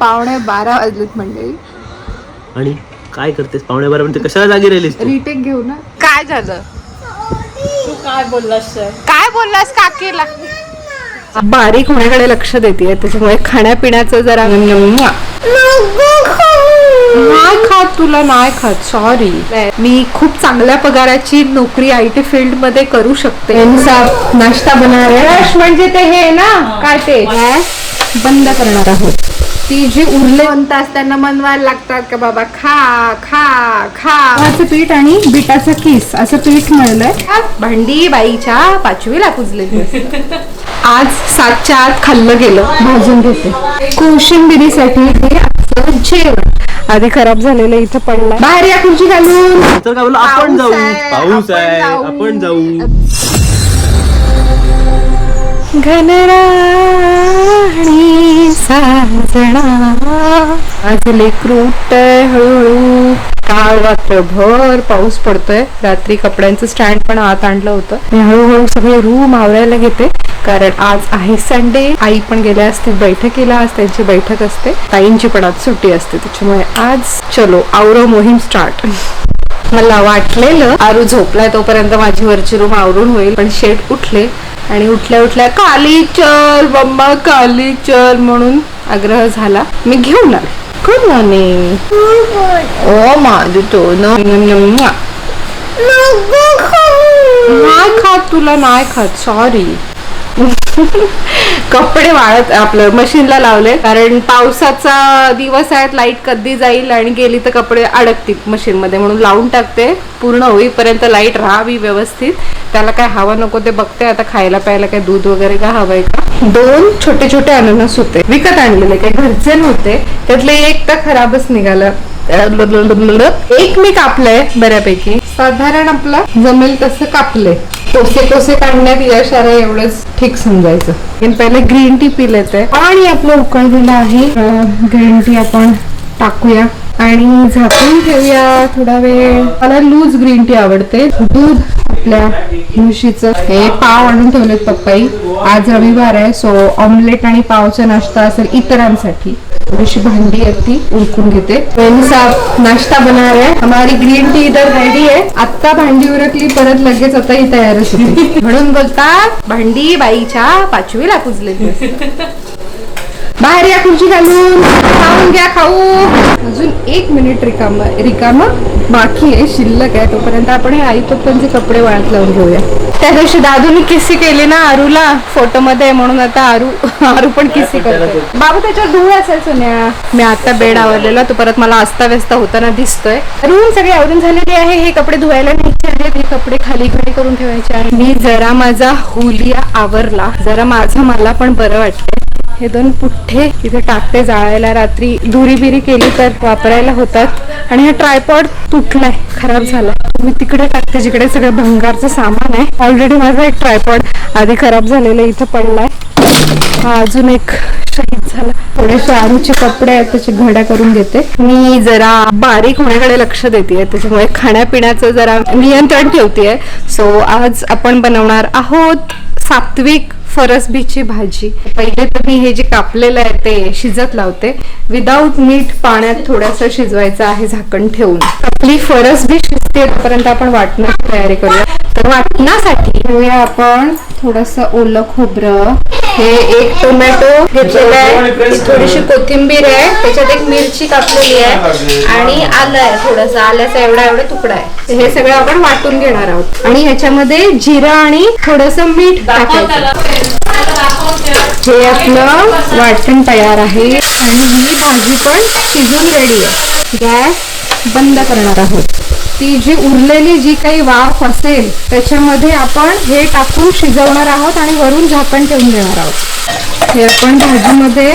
पावणे बारा वाजलेत मंडळी. आणि काय करतेस? पावणे बारा मिनिटं कशाला जागी राहिलीस तू? रिटेक घेऊ ना. काय झालं? तू काय बोललास सर? काय बोललास काकीला? बारीक होण्याकडे लक्ष देते त्याच्यामुळे खाण्यापिण्याचं जरा नाही खात तुला नाही खात. सॉरी मी खूप चांगल्या पगाराची नोकरी आय टी फील्डमध्ये करू शकते. नाश्ता बनणार म्हणजे ते हे ना काय ते? बंद करणार आहोत. ती जी उरले म्हणतात त्यांना मनवायला लागतात का बाबा? खा खा खा. गव्हाचं पीठ आणि बिटाचं किस असं पीठ मिळलंय. भांडी बाईच्या पाचवीला पुजलेली असते. आज सातच्या आत खाल्लं गेलं भाजून घेते. कोशिंबिरीसाठी हे आजचं जेवण. आधी खराब झालेलं इथं पडलं बाहेर या खुर्ची घालून. तर काय बोललो आपण पाऊस जाऊ आहे, पाऊस आपण आहे जाऊ. आपण जाऊ. घनराणी साजणा आज लेकरू हळूहळू. काळ रात्रभर पाऊस पडतोय. रात्री कपड्यांचं स्टँड पण आत आणलं होतं. मी हळूहळू सगळे रूम आवरायला घेते. कारण आज आहे संडे. आई पण गेल्या असतील बैठकीला आज त्यांची बैठक असते. ताईंची पण आज सुट्टी असते. त्याच्यामुळे आज चलो आवरो मोहीम स्टार्ट. मला वाटलेलं आरू झोपलाय तोपर्यंत माझी वरची रूम आवरून होईल पण शेट उठले आणि उठल्या उठल्या काली चल मम्मा काली चल म्हणून आग्रह झाला. मी घेऊन आले. गुड मॉर्निंग ओ माझी तो नाही खात तुला नाही खात. सॉरी कपडे वाळत आपलं मशीनला लावले. कारण पावसाचा दिवस आहेत लाइट कधी जाईल आणि गेली तर कपडे अडकतील मशीन मध्ये. म्हणून लावून टाकते. पूर्ण होईपर्यंत लाइट राहावी व्यवस्थित. त्याला काय हवा नको ते बघते. आता खायला प्यायला काय दूध वगैरे काय हवंय का? दोन छोटे छोटे अननस होते. विकत आणलेले. काही घरचे नव्हते. त्यातले एक तर खराबच निघालं. एक मी कापलंय बऱ्यापैकी. साधारण आपला जमेल तसं कापले कोसे कोसे काढण्यात यश आलं एवढंच ठीक समजायचं. पहिले ग्रीन टी पिले ते आणि आपलं उकळलेलं आहे. ग्रीन टी आपण टाकूया. आणि झाकून ठेवूया थोडा वेळ. मला लूज ग्रीन टी आवडते. दूध आपल्या म्हशीचं. हे पाव आणून ठेवलेत पप्पाई. आज रविवार आहे सो ऑमलेट आणि पावचा नाश्ता असेल इतरांसाठी. थोड़ीसी भांडी अगदी ती घेते। साहब नाश्ता बना रहे हैं। हमारी ग्रीन टी इधर रेडी आहे आत्ता भांडी उरकली परत लगेच आता ही तयारच होती। म्हणून बोलतात भांडी बाईच्या पाचवीला पुजलेली. असते. बाहेर या खुर्ची घालून खाऊन घ्या खाऊ. अजून एक मिनिट रिकाम रिकाम बाकी आहे शिल्लक आहे. तोपर्यंत आपण हे आई पप्पांचे कपडे वाळत लावून घेऊया. त्या दिवशी दादूनी किस्सी केली ना आरूला फोटो मध्ये. म्हणून आता आरू आरू पण किस्सी करतो बाबू त्याच्यावर धूळ असेल सोन्या. मी आता बेड आवरलेला तो परत मला अस्ता व्यस्त होताना दिसतोय. रूम सगळी आवरून झालेली आहे. हे कपडे धुवायला न्यायचे आहेत. हे कपडे खाली घडी करून ठेवायचे आहे मी जरा माझा हुलिया आवरला. जरा माझं मला पण बरं वाटतंय. हे दोन पुठ्ठे इथे टाकते जाळायला. रात्री धुरी बिरी केली तर वापरायला होतात. आणि हा ट्रायपॉड तुटलाय. खराब झाला मी तिकडे टाकते जिकडे सगळं भंगारचं सामान आहे. ऑलरेडी माझा एक ट्रायपॉड आधी खराब झालेला इथं पडलाय. हा अजून एक शहीद झाला. थोडेसे आरूचे कपडे आहेत त्याचे घड्या करून घेते. मी जरा बारीक होण्याकडे लक्ष देते त्याच्यामुळे खाण्यापिण्याचं जरा नियंत्रण ठेवते सो आज आपण बनवणार आहोत सात्विक फरसबीची भाजी. पहिले तर मी हे जे कापलेलं आहे ते शिजत लावते. विदाऊट मीठ पाण्यात थोडंसं शिजवायचं आहे झाकण ठेवून. आपली फरसबी शिजते तोपर्यंत आपण वाटण्याची तयारी करूया. तर वाटण्यासाठी घेऊया आपण थोडस ओलं खोबरं. हे एक टोमॅटो घेतलेला आहे. थोडीशी कोथिंबीर आहे. त्याच्यात एक मिरची कापलेली आहे. आणि आलं आहे थोडस. आल्याचा एवढा एवढा तुकडा आहे. हे सगळं आपण वाटून घेणार आहोत. आणि ह्याच्यामध्ये जिरा आणि थोडस मीठ टाकायचं. हे आपलं वाटण तयार आहे. आणि ही भाजी पण शिजून रेडी आहे. गॅस बंद करणार आहोत. ती जी उरलेली जी काही वाफ असेल त्याच्यामध्ये आपण हे टाकून शिजवणार आहोत आणि वरून झाकण ठेवून देणार आहोत. हे आपण भाजीमध्ये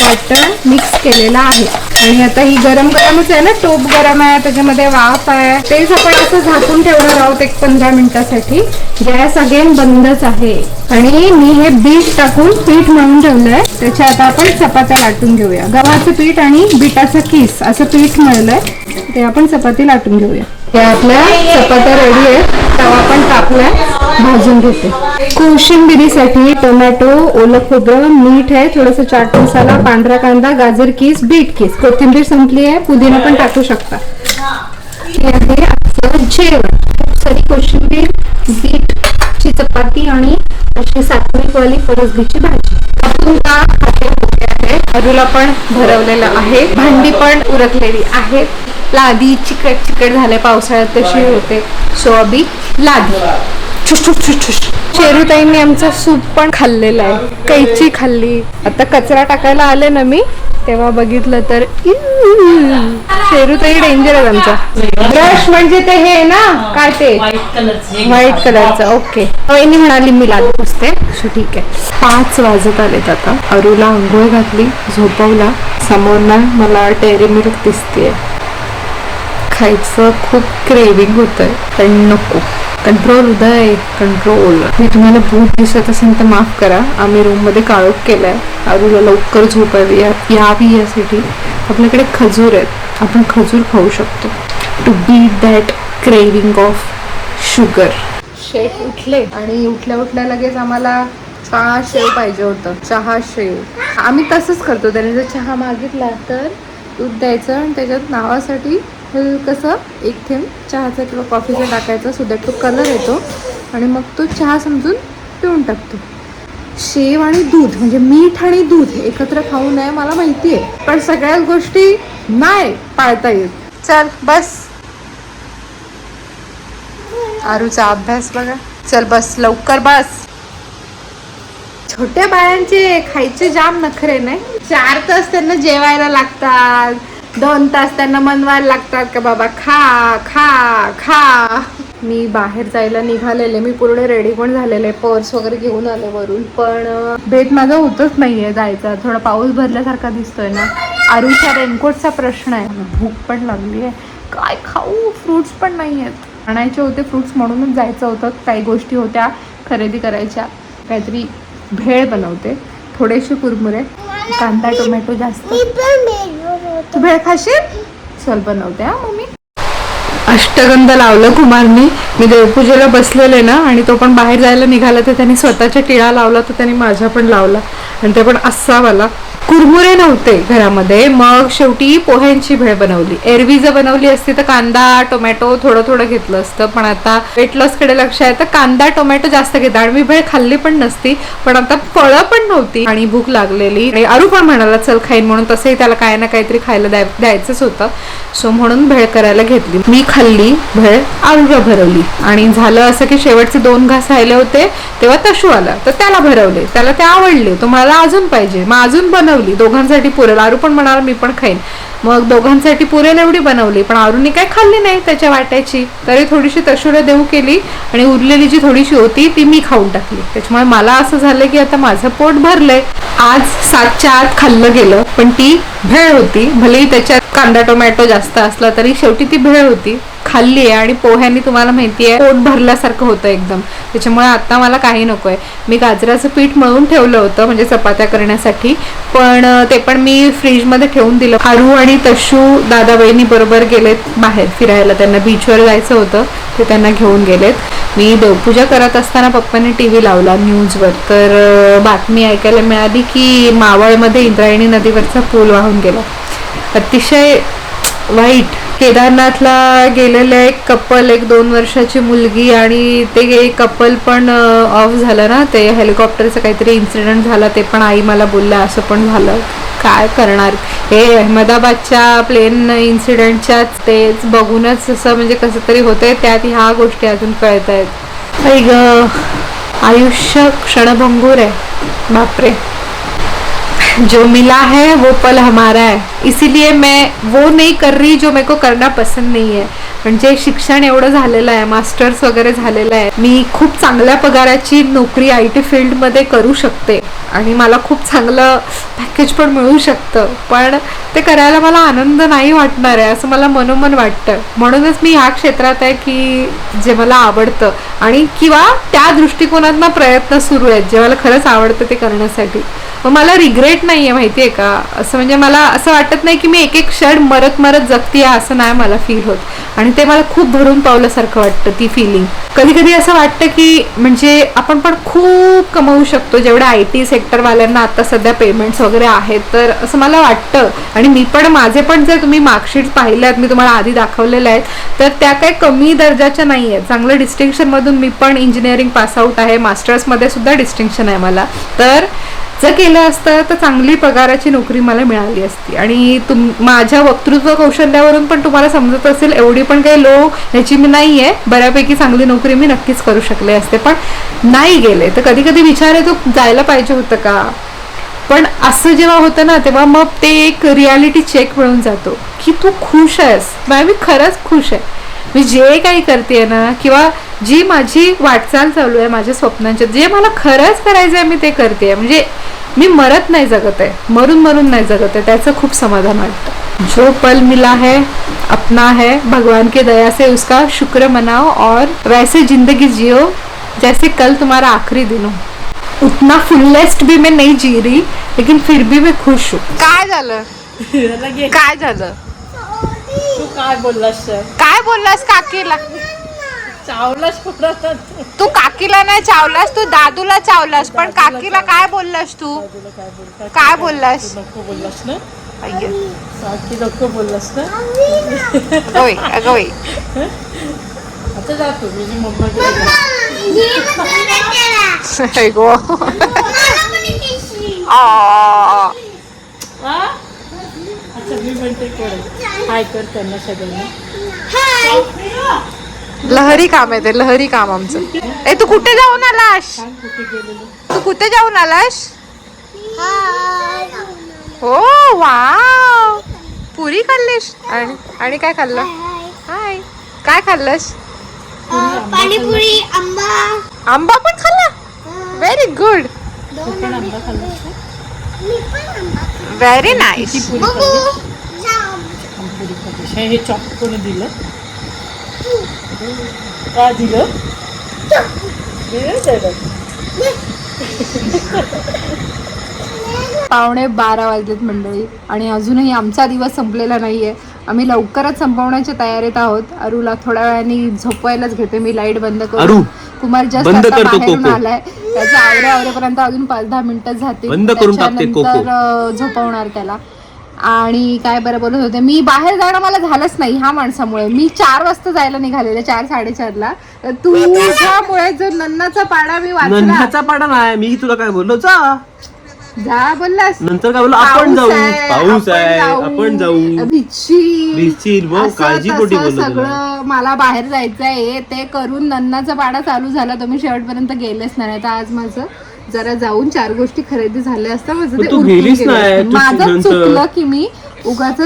वाटण मिक्स केलेला आहे. आणि आता ही गरम गरमच आहे ना टोप गरम आहे त्याच्यामध्ये वाफ आहे. तेच आपण असं झाकून ठेवणार आहोत एक पंधरा मिनिटासाठी. गॅस अगेन बंदच आहे. आणि मी हे बीट टाकून पीठ म्हणून ठेवलंय. त्याच्या आता आपण चपात्या लाटून घेऊया. गव्हाचं पीठ आणि बीटाचं किस असं पीठ मिळलंय. ते आपण चपाती लाटून घेऊया. या आपल्या चपात्या रेडी आहेत. तवा पण टाकलाय भाजून घेते. कोशिंबिरीसाठी टोमॅटो ओलं खोबरं मीठ आहे थोडस चाट मसाला पांढरा कांदा गाजर किस बीट किस. कोथिंबीर संपली आहे पुदिना पण टाकू शकता. हे आहे आजचं जेवण. खूप सारी कोशिंबीर बीटची चपाती आणि अशी सात्विकवाली फरसबीची भाजी. आपण का खाते होते आहे? अरूला पण भरवलेलं आहे. भांडी पण उरकलेली आहे लादी चिकट चिकट झाले पावसाळ्यात तशी होते. सो लादी. शेरूताईंनी आमचं सूप पण खाल्लेलं आहे. कैची खाल्ली. आता कचरा टाकायला आले ना मी तेव्हा बघितलं तर. शेरूताई डेंजर आहे आमचा ब्रश म्हणजे ते हे ना काय ते? व्हाईट कलरचे ओके वहिनी म्हणाली मी असते सो ठीक आहे. पाच वाजत आलेत आता. अरूला आंघोळ घातली झोपवला. समोर ना मला डेअरी मिल्क दिसतेय. खायचं खूप क्रेविंग होतंय. पण नको. कंट्रोल उदय कंट्रोल मी तुम्हाला भूत दिसत असेल तर माफ करा. आम्ही रूममध्ये काळोख केलाय. अरूला लवकर झोपावी या- यावी यासाठी. आपल्याकडे खजूर आहेत. आपण खजूर खाऊ शकतो. To beat that craving of sugar chef उठले आणि उठल्या उठल्या लगेच आम्हाला चहा शेव पाहिजे होतं. चहा शेव. आम्ही तसंच करतो. त्याने जर चहा मागितला तर दूध द्यायचं आणि त्याच्यात नावासाठी कसं एक थेंब चहाचा किंवा कॉफीचा टाकायचा सुद्धा तो कलर येतो आणि मग तो चहा समजून पिऊन टाकतो. शेव आणि दूध म्हणजे मीठ आणि दूध एकत्र खाऊ नये मला माहिती आहे पण सगळ्याच गोष्टी नाही पाळता येत. चल बस. आरूचा अभ्यास बघा. चल बस लवकर बस. छोट्या बाळांचे खायचे जाम नखरे नाही? चार तास त्यांना जेवायला लागतात. दोन तास त्यांना मनवायला लागतात का बाबा? खा खा खा. मी बाहेर जायला निघालेले. मी पूर्ण रेडी पण झालेले. पर्स वगैरे घेऊन आले वरून. पण अं, भेट माझा होतच नाहीये जायचा. थोडा पाऊस भरल्यासारखा दिसतोय ना. आरुषा रेनकोटचा प्रश्न आहे. भूक पण लागली आहे. काय खाऊ? फ्रुट्स पण नाही आहेत आणायचे होते फ्रुट्स म्हणूनच जायचं होतं. काही गोष्टी होत्या खरेदी करायच्या. काहीतरी भेळ बनवते. थोडेसे कुरमुरे. कांदा टोमॅटो जास्त. तू भेळ खाशील? चल बनवते हा मम्मी. अष्टगंध लावलं कुमारनी. मी देवपूजेला बसलेले ना आणि तो पण बाहेर जायला निघाला तर त्यांनी स्वतःच्या टिळा लावला तर त्यांनी माझा पण लावला. आणि ते पण असावाला. कुरमुरे नव्हते घरामध्ये. मग शेवटी पोह्यांची भेळ बनवली. एरवी जर बनवली असती तर कांदा टोमॅटो थोडं थोडं घेतलं असतं. पण आता वेटकडे लक्ष आहे तर कांदा टोमॅटो जास्त घेतात आणि मी भेळ खाल्ली पण नसती पण आता फळं पण नव्हती. आणि भूक लागलेली. आणि अरू पण म्हणाला चल खाईन म्हणून तसंही त्याला काय ना काहीतरी खायला द्याय द्यायचंच होतं. सो म्हणून भेळ करायला घेतली. मी खाल्ली भेळ आलूला भरवली. आणि झालं असं की शेवटचे दोन घास राहिले होते तेव्हा तशू आला. तर त्याला भरवले. त्याला ते आवडले. तो मला अजून पाहिजे. मग अजून बनवले. दोघांसाठी पुरेल. आरू पण म्हणाला मी पण खाईन. मग दोघांसाठी पुरेल एवढी बनवली पण आरूनी काय खाल्ली नाही त्याच्या वाट्याची. तरी थोडीशी तशुला देऊ केली आणि उरलेली जी थोडीशी होती ती मी खाऊन टाकली. त्याच्यामुळे मला असं झालं की आता माझं पोट भरलंय. आज सातच्या आत खाल्लं गेलं पण ती भेळ होती. भलेही त्याच्यात कांदा टोमॅटो जास्त असला तरी शेवटी ती भेळ होती. खाल्ली आहे आणि पोह्यांनी तुम्हाला माहिती आहे पोट भरल्यासारखं होतं एकदम. त्याच्यामुळे आत्ता मला काही नको आहे मी गाजराचं पीठ मळून ठेवलं होतं म्हणजे चपात्या करण्यासाठी. पण ते पण मी फ्रीजमध्ये ठेवून दिलं. आरू आणि तशू दादा बहिणी बरोबर गेलेत बाहेर फिरायला. त्यांना बीचवर जायचं होतं ते त्यांना घेऊन गेलेत. मी देवपूजा करत असताना पप्पाने टी व्ही लावला न्यूजवर. तर बातमी ऐकायला मिळाली की मावळमध्ये इंद्रायणी नदीवरचा पूल वाहून गेला. अतिशय वाईट. केदारनाथला गेलेलं एक कपल एक दोन वर्षाची मुलगी आणि ते कपल पण ऑफ झालं ना. ते हेलिकॉप्टरचं काहीतरी इन्सिडेंट झाला ते पण आई मला बोललं असं पण झालं. काय करणार? हे अहमदाबादच्या प्लेन इन्सिडेंटच्याच तेच बघूनच असं म्हणजे कसं तरी होतंय. त्यात ह्या गोष्टी अजून कळत आहेत आई ग आयुष्य क्षणभंगूर आहे. बापरे. जो मिला है वो पल हमारा है। इसीलिए मैं वो नहीं कर रही जो मेरे को करना पसंद नहीं है। म्हणजे शिक्षण एवढं झालेलं आहे मास्टर्स वगैरे झालेलं आहे। मी खूप चांगल्या पगाराची नोकरी आय टी फील्डमध्ये करू शकते आणि मला खूप चांगलं पॅकेज पण मिळू शकतं. पण ते करायला मला आनंद नाही वाटणार आहे असं मला मनोमन वाटतं. म्हणूनच मी ह्या क्षेत्रात आहे की जे मला आवडतं आणि किंवा त्या दृष्टिकोनातनं प्रयत्न सुरू आहेत जे मला खरंच आवडतं ते करण्यासाठी. मग मला रिग्रेट नाही आहे माहिती आहे का? असं म्हणजे मला असं वाटत नाही की मी एक एक क्षण मरत मरत जगती आहे असं नाही मला फील होत. आणि ते मला खूप भरून पावल्यासारखं वाटतं ती फिलिंग कधी कधी असं वाटतं की म्हणजे आपण पण खूप कमवू शकतो जेवढ्या आय टी सेक्टरवाल्यांना आता सध्या पेमेंट्स वगैरे आहेत तर असं मला वाटतं. आणि मी पण माझे पण जर तुम्ही मार्कशीट आहेत मी तुम्हाला आधी दाखवलेल्या आहेत तर त्या काही कमी दर्जाच्या नाही आहेत चांगलं डिस्टिंक्शनमधून मी पण इंजिनिअरिंग पासआउट आहे मास्टर्समध्ये सुद्धा डिस्टिंक्शन आहे मला. तर जर केलं असतं तर चांगली पगाराची नोकरी मला मिळाली असती. आणि तुम माझ्या वक्तृत्व कौशल्यावरून पण तुम्हाला समजत असेल एवढी पण काही लो ह्याची मी नाही आहे बऱ्यापैकी चांगली नोकरी मी नक्कीच करू शकले असते. पण नाही गेले. तर कधी कधी विचार येतो जायला पाहिजे होतं का? पण असं जेव्हा होतं ना तेव्हा मग ते एक रियालिटी चेक मिळून जातो की तू खुश आहेस. मॅम मी खरंच खुश आहे. मी जे काही करते ना किंवा जी माझी वाटचाल चालू आहे माझ्या स्वप्नांच्या जे मला खरंच करायचं आहे मी ते करते म्हणजे मी मरत नाही जगत आहे मरून मरून नाही जगत आहे त्याचं खूप समाधान वाटतं. जो पल मिला है अपना है भगवान के दया से उसका शुक्र मनाओ और वैसे जिंदगी जियो जैसे कल तुम्हारा आखिरी दिन हो। उतना फुलेस्ट भी मैं नहीं जी रही लेकिन फिर भी मैं खुश हूँ। काय झालं? काय झालं? तू काय बोललास सर? काय बोललास काकीला? चावलास कुठं? तू काकीला नाही चावलास तू दादूला चावलास पण काकीला काय बोललास तू? काय बोललास? नको बोललास ना? नको बोललास ना? बाई, अगं. आता जातो मम्मा गो. आ. हा? अच्छा मी म्हणते कोण हाय कर त्यांना सगळ्यांना. लहरी काम आहे ते लहरी काम आमचं. ए तू कुठे जाऊन आलास? सांग कुठे गेलेलो? तू कुठे जाऊन आलास? हो वाव. पुरी खाल्लीस? आणि आणि काय खाल्लं? हाय काय खाल्लंस? पाणीपुरी आंबा. आंबा पण खाल्ला? व्हेरी गुड आंबा आंबा व्हेरी नाईस पुरी बघू. खाल्ली? जाम. पुरी खाल्ली हे हे कोणी दिलं? का दिलं? दिलं त्याला. पावणे बारा वाजलेत मंडळी आणि अजूनही आमचा दिवस संपलेला नाहीये. आम्ही लवकरच संपवण्याच्या तयारीत आहोत. अरुला थोड्या वेळाने झोपवायलाच घेते. मी लाइट बंद अरू, करू कुमार जस्ट बंद आता कर तो बाहेरून कोको. आलाय. त्याच्या आवरे आवरेपर्यंत अजून पाच दहा मिनिटं जातील. बंद करून टाकते कोको. झोपवणार त्याला. आणि काय बरं बोलत होते मी बाहेर जाणं मला झालंच नाही ह्या माणसामुळे. मी चार वाजता जायला निघालेले चार साडेचारला. तर तुझ्यामुळे जो नन्नाचा पाडा मी वाचला. नंदाचा पाडा नाही मी तुला काय बोललो जा. जा बोललास. नंतर काय बोललो आपण जाऊ पाऊस आहे जाऊ, आपण जाऊ. भिजशील. काळजीपोटी बोललो तुला. सगळं मला बाहेर जायचं आहे ते करून नन्नाचा पाडा चालू झाला. तुम्ही शेवटपर्यंत गेलेच नाही. तर आज माझं जरा जाऊन चार गोष्टी खरेदी झाल्या असता माझं पण ते तू उरकून गेलं. नाही. तू माझं नंतर- चुकलं की मी उगाच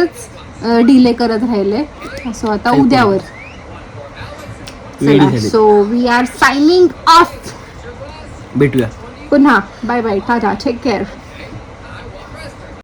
डिले करत राहिले. असं आता उद्यावर. वेळी झाली. So we are signing off भेटूया. Good night. Bye bye. Tata. Take care.